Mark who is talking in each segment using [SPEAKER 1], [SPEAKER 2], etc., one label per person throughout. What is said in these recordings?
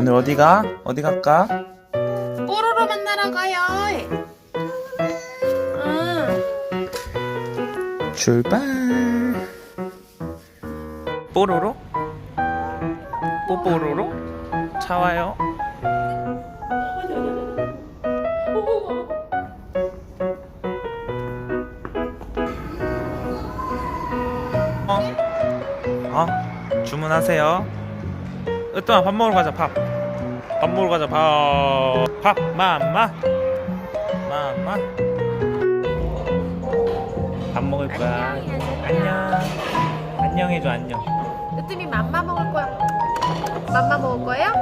[SPEAKER 1] 오늘 어디가? 어디 갈까?
[SPEAKER 2] 뽀로로 만나러 가요. 응.
[SPEAKER 1] 출발. 뽀로로? 뽀뽀로로? 차 와요. 어? 어? 주문하세요. 으뜸아 밥 먹으러 가자 밥. 밥 먹으러 가자 밥. 밥 맘마. 맘마. 밥 먹을 거야. 안녕. 안녕 해줘 안녕.
[SPEAKER 2] 으뜸이 맘마 먹을 거야. 맘마 먹을 거예요?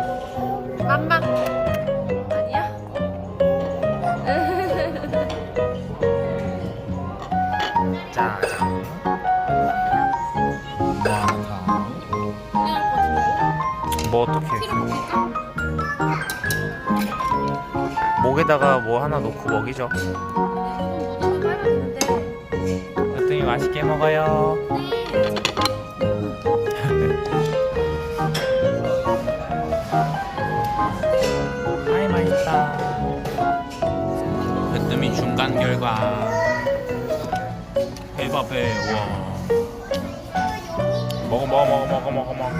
[SPEAKER 2] 맘마. 아니야?
[SPEAKER 1] 자, 자. 뭐 어떻게? 목에다가 뭐 하나 놓고 먹이죠. 어떤 맛있게 먹어요. 아이 맛있다. 으뜸이 중간 결과. 배봐 배. 와. 먹어 먹어 먹어 먹어 먹어 먹어.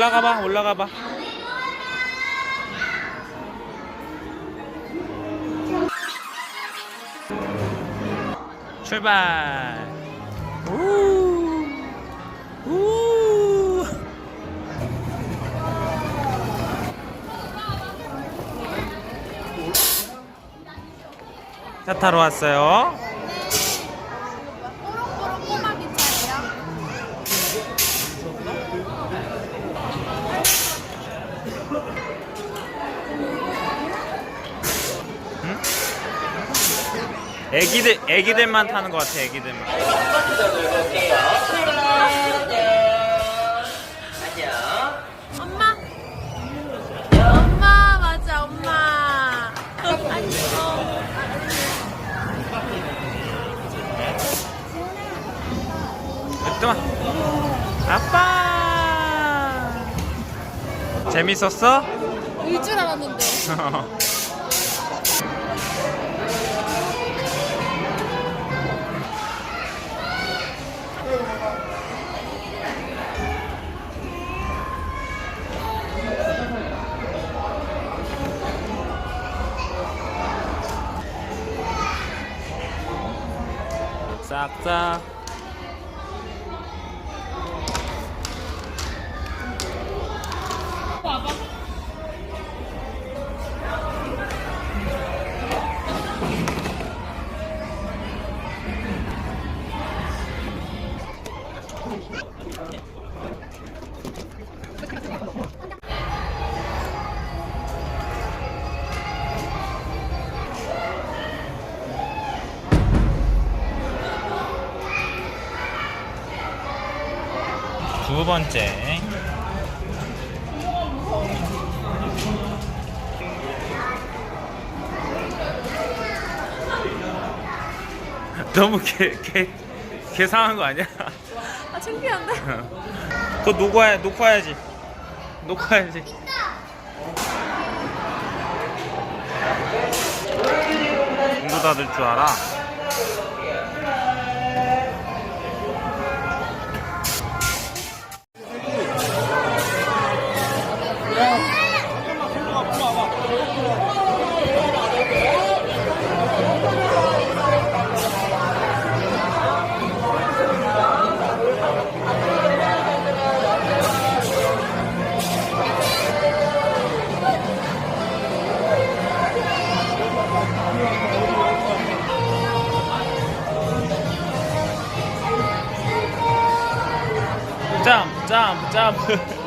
[SPEAKER 1] 올라가 봐 올라가 봐. 출발. 우. 우. 차 타러 왔어요.
[SPEAKER 2] 뽀로뽀로 꼬마 기차예요.
[SPEAKER 1] 애기들 애기들만 타는 것 같아 애기들만.
[SPEAKER 2] 엄마. 엄마 맞아 엄마. 안녕.
[SPEAKER 1] 으뜸아 아빠 재밌었어?
[SPEAKER 2] 울 줄 알았는데.
[SPEAKER 1] आजचा 두 번째 너무 개, 개, 개상한 거 아니야?
[SPEAKER 2] 아 창피한데.
[SPEAKER 1] 그거 놓고, 와, 놓고 와야지 놓고 와야지 공도 닫을 줄 알아? jump，jump。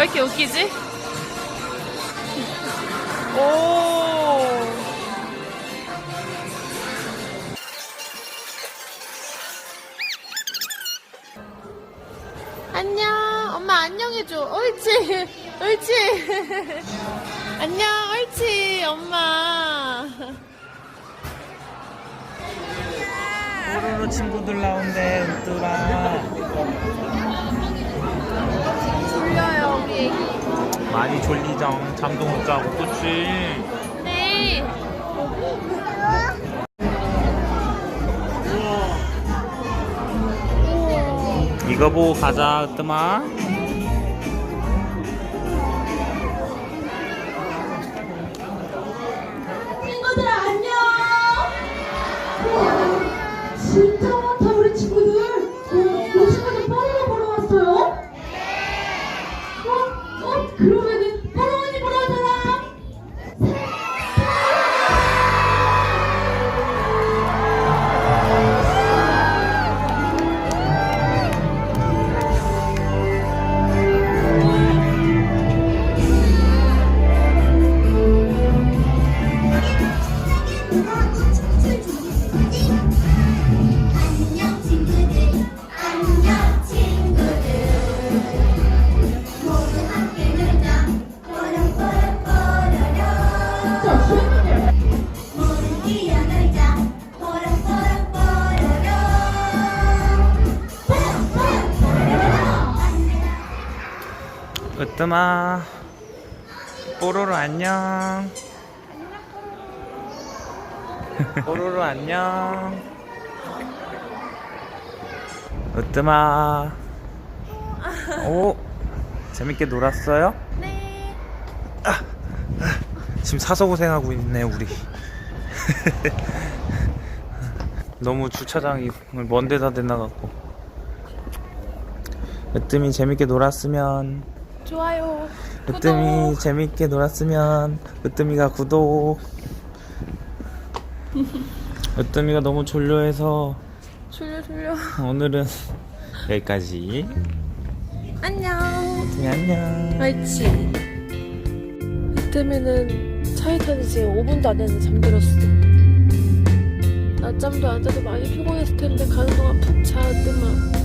[SPEAKER 2] 왜 이렇게 웃기지? 오. 안녕. 엄마 안녕해줘. 옳지. 옳지. 안녕. 옳지. 엄마.
[SPEAKER 1] 뽀로로 친구들 나온대 웃더라 많이 졸리죠 잠도 못 자고 그치
[SPEAKER 2] 네.
[SPEAKER 1] 이거 보고 가자 으뜸아
[SPEAKER 3] 친구들 안녕. 진짜
[SPEAKER 1] 뜸아 뽀로로 안녕. 뽀로로 안녕. 으뜸아. 오. 재밌게 놀았어요?
[SPEAKER 2] 네.
[SPEAKER 1] 지금 사서 고생하고 있네 우리. 너무 주차장이 먼 데다 대놔갖고. 으뜸이 재밌게 놀았으면
[SPEAKER 2] 좋아요.
[SPEAKER 1] 으뜸이
[SPEAKER 2] 구독.
[SPEAKER 1] 재밌게 놀았으면 으뜸이가 구독 으뜸이가 너무 졸려해서
[SPEAKER 2] 졸려 졸려.
[SPEAKER 1] 오늘은 여기까지
[SPEAKER 2] 안녕.
[SPEAKER 1] 으뜸이 안녕
[SPEAKER 2] 알지. 이때면은 차에 타는 지 5분도 안 됐는데 잠들었어. 낮잠도 안 자도 많이 피곤했을 텐데 가는 동안 푹 자, 뜨마.